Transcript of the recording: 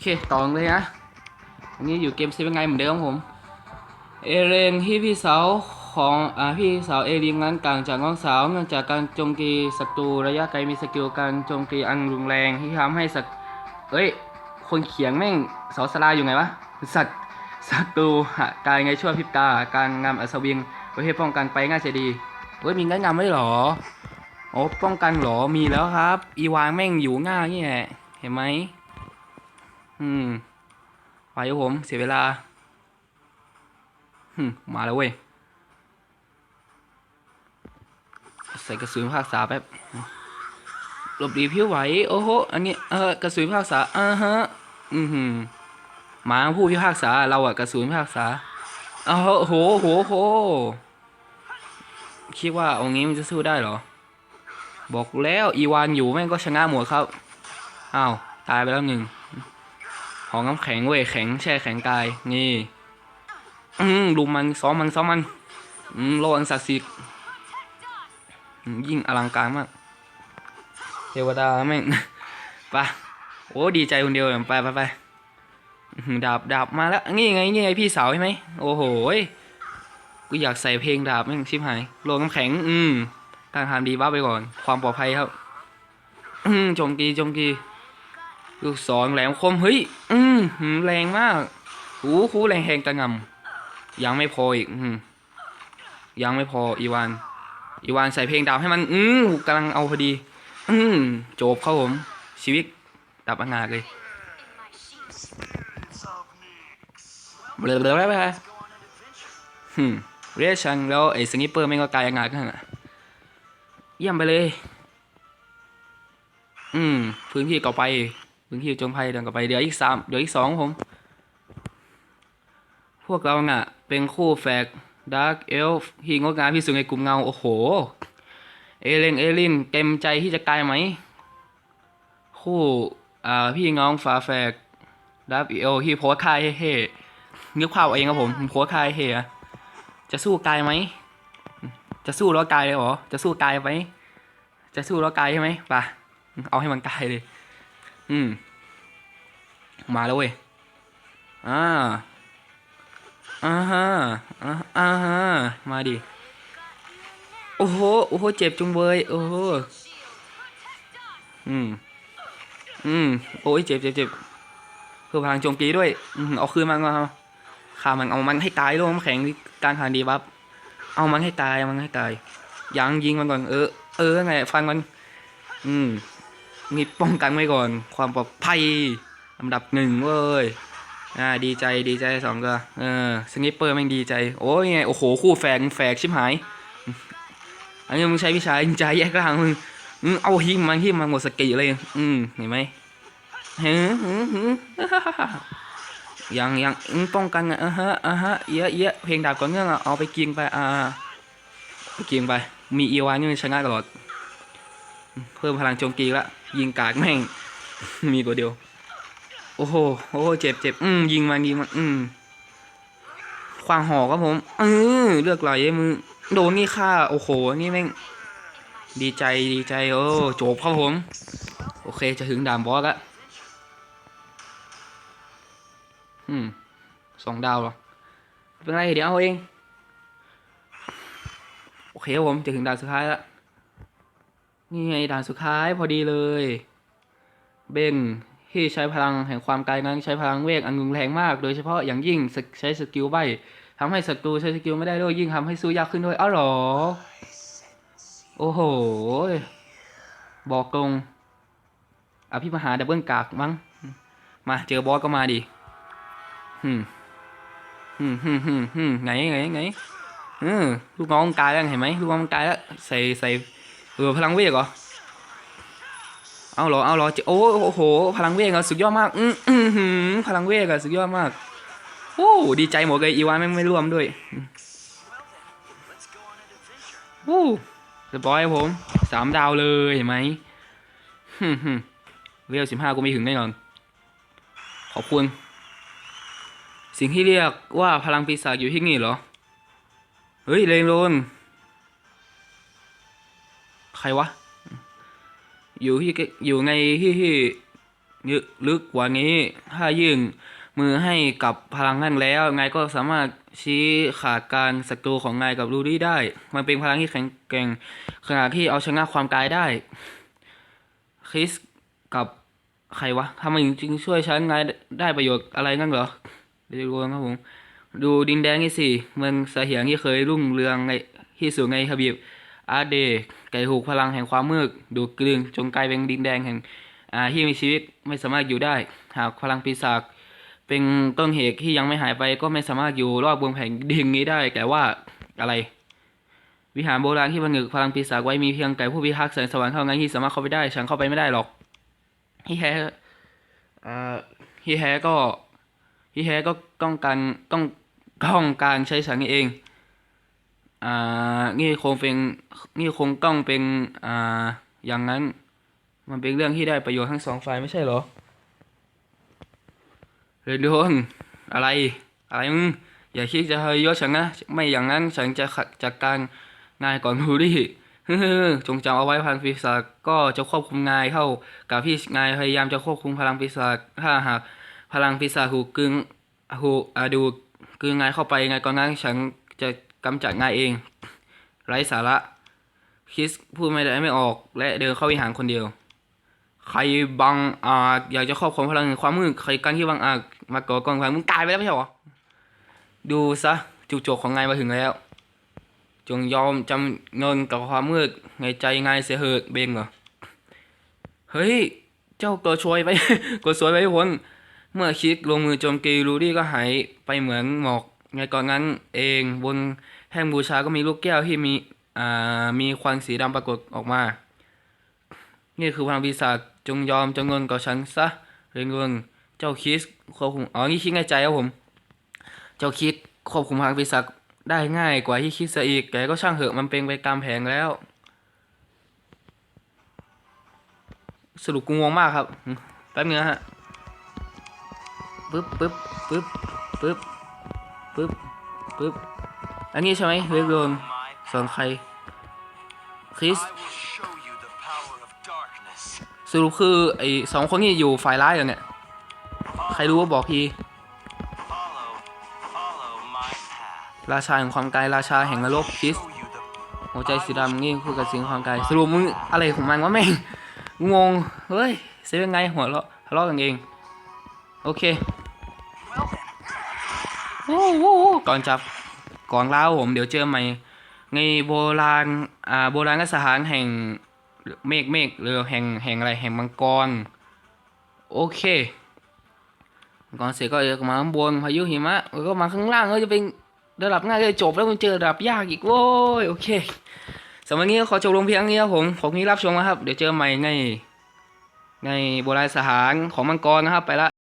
เคต่อเลยนะอันนี้อยู่เกมเซฟยังไงเหมือนเดิมครับผม เอเลนที่พี่สาวของอ่าพี่สาวเอลิงนั้นต่างจากน้องสาวเนื่องจากการโจมตีศัตรูระยะไกลมีสกิลการโจมตีอันรุนแรงที่ทำให้สัตว์เอ้ย คนเขียงแม่งเสาสลาอยู่ไงวะ สัตว์ศัตรูหะกายไงชั่วพริบตา การงามอัศวิงประเภทป้องกันไปง่ายจะดีเฮ้ยมีง่ายงามไม่หรอโอ้ป้องกันหรอมีแล้วครับ อีวางแม่งอยู่ง่ายนี่แหละเห็นไหม อืม ไปครับผมเสียเวลาหึมาแล้วเว้ย ใส่กระสุนภาคษาแป๊บหลบดีผิวไหว โอ้โห อันนี้ เออกระสุนภาคษาอ่าฮะ อือหือหมาผู้พิพากษา เราอะกระสุนพิพากษาอ้าวโหโหโหคิดว่าองนี้มันจะสู้ได้เหรอ บอกแล้วอีวานอยู่แม่งก็ชนะหมดครับ อ้าว ตายไปแล้วหนึ่ง ของน้ำแข็งเว้ยแข็งแช่แข็งกาย นี่ อืมลุมมันซ้อมมันซ้อมมัน อืมโลอันศักดิ์สิทธิ์ยิ่งอลังการมาก เทวดาแม่งไปโอ้ดีใจคนเดียวไปไปไปดาบดาบมาแล้วนี่ไงนี่ไงพี่สาวใช่ไหมโอ้โหกูอยากใส่เพลงดาบแม่งชิบหายโลน้ำแข็ง อืมการทำดีบ้าไปก่อน ความปลอดภัยครับอืมจมตีจมตี ลูกศรแหลมคมเฮ้ย อืมแรงมากโอ้โหแรงแหงตะงำยังไม่พออีกอืมยังไม่พออีวานอีวานใส่เพลงดาวให้มัน อืมกำลังเอาพอดี อืมจบครับผม ชีวิตดับอางาเลยเบลอเบลอไปฮึเรียกชังแล้วไอ้สนิปเปอร์ไม่ก็กลายอางากันน่ะเยี่ยมไปเลย อืม พื้นที่ต่อไป พื้นที่จงภัยเดินต่อไปเดี๋ยวอีกสามเดี๋ยวอีกสองผม พวกเราเน่ะเป็นคู่แฝดดาร์กเอลฟ์ที่งดงามที่สุดในกลุ่มเงา โอ้โห เอเลนเอลินเต็มใจที่จะกลายไหม คู่อ่าพี่น้องฝาแฝดดาร์กเอลที่โพสคายเฮ่ๆนึกภาพเอาเองครับผมโพสคายเฮ่จะสู้กายไหม จะสู้แล้วกายเลยหรอ จะสู้กายไหม จะสู้แล้วกายใช่ไหมไปะเอาให้มันกายเลย อืม มาแล้วเว้ย อ่า อ่าฮะอ่าอ่าฮะมาดิ โอ้โห โอ้โห เจ็บจุงเบยโอ้โห อืม อืม โอ้ยเจ็บเจ็บเจ็บเพื่อพลังโจมตีด้วย อืมเอาคืนมันมาฆ่ามันเอามันให้ตายโลกน้ำแข็งการทานดีบัฟเอามันให้ตายเอามันให้ตายยังยิงมันก่อน เออ เออไง ฟันมัน อืมมีป้องกันไว้ก่อน ความปลอดภัย ลำดับหนึ่งเว้ยอ่าดีใจดีใจสองก็เออสนิปเปอร์แม่งดีใจ โอ้ยไงโอ้โหคู่แฝงแฝกชิบหาย อันนี้มึงใช้วิชาจินใจแยกร่างมึงอืมเอาหิมมันหิมมันหมดสกิเลย อืมเห็นไหมเฮ้ยยังยังอืมป้องกันไงอะฮะอะฮะเยอะเยอะเพลงดาบก่อนเงื่อนเอาไปกินไปอ่าไปกินไป มีอีวานนี่ชนะตลอด เพิ่มพลังโจมตีละยิงกากแม่ง มีตัวเดียว โอ้โห โอ้โหเจ็บเจ็บอืมยิงมันยิงมันอืมควางหอกครับผมเออเลือกไหลมือ โดนนี่ฆ่าโอ้โห นี่แม่ง ดีใจดีใจ โอ้จบครับผม โอเคจะถึงด่านบอสละอืมสองดาวหรอ เป็นไรเดี๋ยวเอาเอง โอเคครับผมจะถึงด่านสุดท้ายละนี่ไงด่านสุดท้ายพอดีเลย เบน ที่ใช้พลังแห่งความกายนั้นใช้พลังเวทอันรุนแรงมาก โดยเฉพาะอย่างยิ่งใช้สกิลใบทำให้ศัตรูใช้สกิลไม่ได้ด้วยยิ่งทำให้สู้ยากขึ้นด้วยอ้าวหรอ โอ้โห บอกตรงอภิมหาดับเบิลกากมั้ง มาเจอบอสก็มาดิฮึมฮึมฮึมฮึมฮึมไงไงไงเออลูกน้องกายแล้วเห็นไหมลูกน้องกายแล้วใส่ใส่เออพลังเวทเหรอ เอาหรอเอาหรอโอ้โห พลังเวทอะสุดยอดมาก อืมอืมหืมพลังเวทอะสุดยอดมาก โอ้ดีใจหมดเลยอีวานแม่ไม่ร่วมด้วยโอ้เรียบร้อยผมสามดาวเลยเห็นไหมฮึมฮึมเวลสิบห้ากูไม่ถึงแน่นอน ขอบคุณ สิ่งที่เรียกว่าพลังปีศาจอยู่ที่นี่เหรอ เฮ้ยเลนโรนใครวะ อยู่ที่อยู่ในที่ที่ลึกกว่านี้ ถ้ายื่นมือให้กับพลังนั่นแล้วไงก็สามารถชี้ขาดการศัตรูของไงกับรูดี้ได้ มันเป็นพลังที่แข็งแกร่งขณะที่เอาชนะความกายได้ คริสกับใครวะทำไมจริงช่วยฉันไงได้ประโยชน์อะไรนั่นเหรอเดี๋ยวดูครับผม ดูดินแดงนี่สิเมืองเสียรที่เคยรุ่งเรืองในที่สุดในฮาบีบ อาเดไก่หูกพลังแห่งความมืดดูดกลืนจงกลายเป็นดินแดงแห่งอาที่มีชีวิตไม่สามารถอยู่ได้ หากพลังปีศาจเป็นต้นเหตุที่ยังไม่หายไปก็ไม่สามารถอยู่รอบบนแผ่นดินนี้ได้ แต่ว่าอะไร วิหารโบราณที่บังเกิดพลังปีศาจไว้มีเพียงแต่ผู้พิทักษ์แสงสว่างเท่านั้นที่สามารถเข้าไปได้ ฉันเข้าไปไม่ได้หรอกฮีแฮฮีแฮก็ฮีแฮก็ต้องการต้องต้องการใช้ฉันเอง อ่านี่คงเป็นนี่คงต้องเป็นอ่าอย่างนั้น มันเป็นเรื่องที่ได้ประโยชน์ทั้งสองฝ่ายไม่ใช่หรอเรนดงอะไร อะไรมึงอย่าคิดจะเฮยยศฉันนะ ไม่อย่างนั้นฉันจะขัดจัดการนายก่อนฮูรี่ฮึ่มๆจงจำเอาไว้พลังปีศาจก็จะควบคุมนายเข้ากับที่นายพยายามจะควบคุมพลังปีศาจถ้าหากพลังปีศาจถูกกึงถูกอาดูกึงนายเข้าไปไงก่อนนั้นฉันจะ กำจัดนายเอง ไร้สาระคิสพูดไม่ได้ไม่ออก และเดินเข้าวิหารคนเดียว ใครบังอาจอยากจะครอบครองพลังแห่งความมืดใครกันที่บังอาจมาก่อกองความมึงตายไปแล้วไม่ใช่หรอดูซะจุกจกของนายมาถึงแล้ว จงยอมจำเงินกับความมืดในใจนายเสียเหอะเบงเหรอเฮ้ย เจ้าตัวช่วยไปกดสวยไปพ้นเมื่อคิดลงมือโจมตีลูดี้ก็หายไปเหมือนหมอก ไงก่อนนั้นเองบนแท่งบูชาก็มีลูกแก้วที่มีอ่ามีควันสีดำปรากฏออกมา นี่คือพลังปีศาจจงยอมจงเงินกับฉันซะเรงเงินเจ้าคิดควบคุมอ๋อนี่คิดในใจครับผม เจ้าคิดควบคุมพลังปีศาจได้ง่ายกว่าที่คิดซะอีกแต่ก็ช่างเหอะมันเป็นไปตามแผนแล้ว สรุปกูงงมากครับแป๊บนึงฮะปึ๊บปึ๊บปึ๊บปึ๊บ ปึ๊บปึ๊บอันนี้ใช่ไหมเวกโดนสอนใครคริสสรุปคือไอ้สองคนนี้อยู่ฝ่ายร้ายเหรอเนี่ย ใครรู้ว่าบอกทีราชาแห่งความกายราชาแห่งนรกคริสหัวใจสีดำนี่คือกับสิ่งความกายสรุปมึงอะไรของมันวะแม่งงงเฮ้ยเสียยังไงหัวเราะทะเลาะกันเอง โอเค โอ้โหก่อนจับก่อนเล่าผมเดี๋ยวเจอใหม่ในโบราณอ่าโบราณสถานแห่งเมฆเมฆหรือแห่งแห่งอะไรแห่งมังกร โอเคมังกรเสร็จก็จะมาข้างบนพายุหิมะแล้วก็มาข้างล่างก็จะเป็นระดับง่ายก็จะจบแล้วมันเจอระดับยากอีกโว้ยโอเคสำหรับนนี้ก็ขอจบลงเพียงนี้ครับผมผมนี้รับชมนะครับ เดี๋ยวเจอใหม่ในในโบราณสถานของมังกรนะครับไปละ